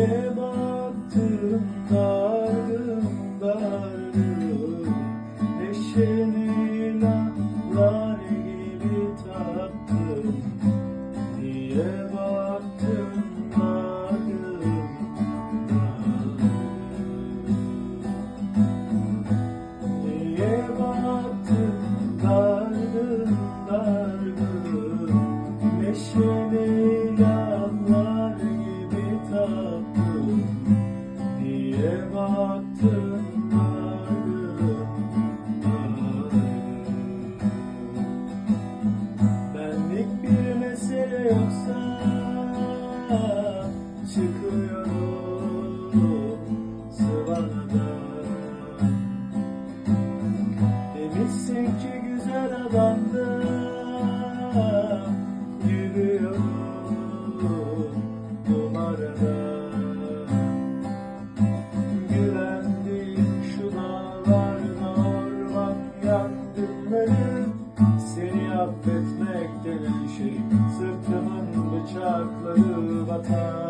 Geriye baktım dargın dargın Neşenin ahlar gibi taktım çıkıyorum sıvanadan Demişsin ki güzel adamdı Yürüyorum numaradan Güvendiğim şu dağlar orman yangınları Seni affetmek denen şey Sırtımın bıçakları batar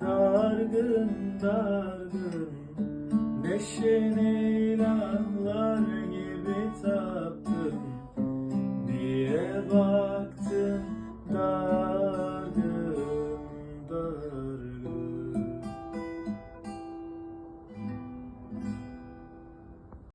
dargın dargın. Neşeli laflar gibi tatlım